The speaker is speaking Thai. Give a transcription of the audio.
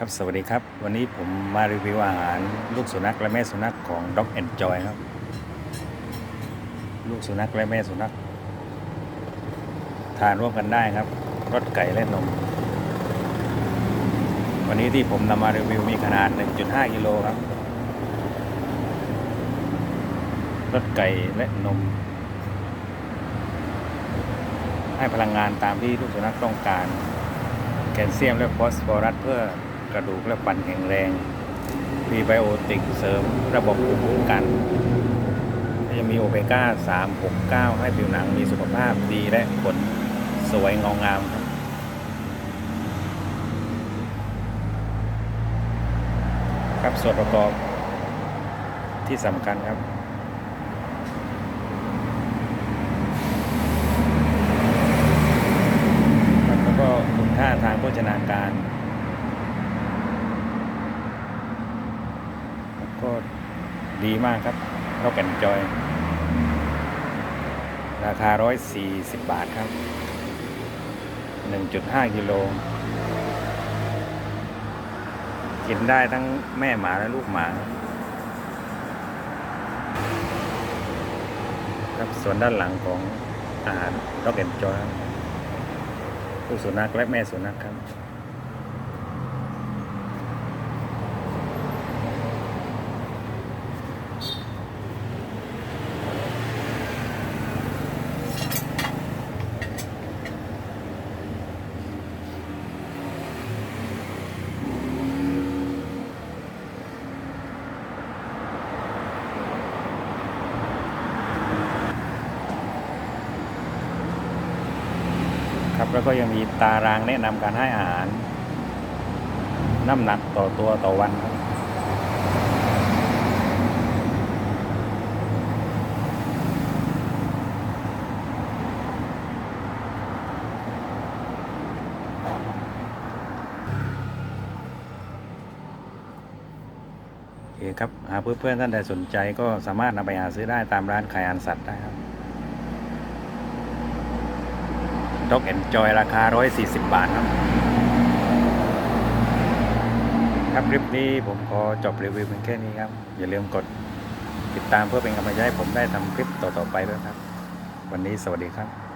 ครับสวัสดีครับ วันนี้ผมมารีวิวอาหารลูกสุนัขและแม่สุนัขของ Dog Enjoy ครับ ลูกสุนัขและแม่สุนัขทานร่วมกันได้ครับรสไก่และนม วันนี้ที่ผมนำมารีวิวมีขนาด 1.5 กิโลครับรสไก่และนม ให้พลังงานตามที่ลูกสุนัขต้องการ แคลเซียมและฟอสฟอรัสเพื่อ กระดูกและฟันแข็งแรง มีไบโอติกเสริมระบบภูมิคุ้มกันยังมีโอเมก้า 3 6 9 ให้ผิวหนังมีสุขภาพดีและขนสวยงางามครับครับส่วนประกอบที่สำคัญครับ แล้วก็คุณค่าทางโภชนาการแล้ว ก็ดีมากครับเราแก่นจอย ราคา 140 บาทครับ 1.5 กิโล กินได้ทั้งแม่หมาและลูกหมา ครับส่วนด้านหลังของอาหารเราแก่นจอยลูกสุนัขและแม่สุนัขครับ ครับ แล้วก็ยังมีตารางแนะนำการให้อาหาร น้ำหนักต่อตัวต่อวันครับโอเคครับหากเพื่อนๆท่านใดสนใจก็สามารถนำไปหาซื้อได้ตามร้านขายอาหารสัตว์ได้ครับ ด็อกแอนจอยราคา 140 บาทครับ ครับคลิปนี้ผมขอจบรีวิวเพียงแค่นี้ครับ อย่าลืมกดติดตามเพื่อเป็นกำลังใจให้ผมได้ทำคลิปต่อๆไปด้วยครับ วันนี้สวัสดีครับ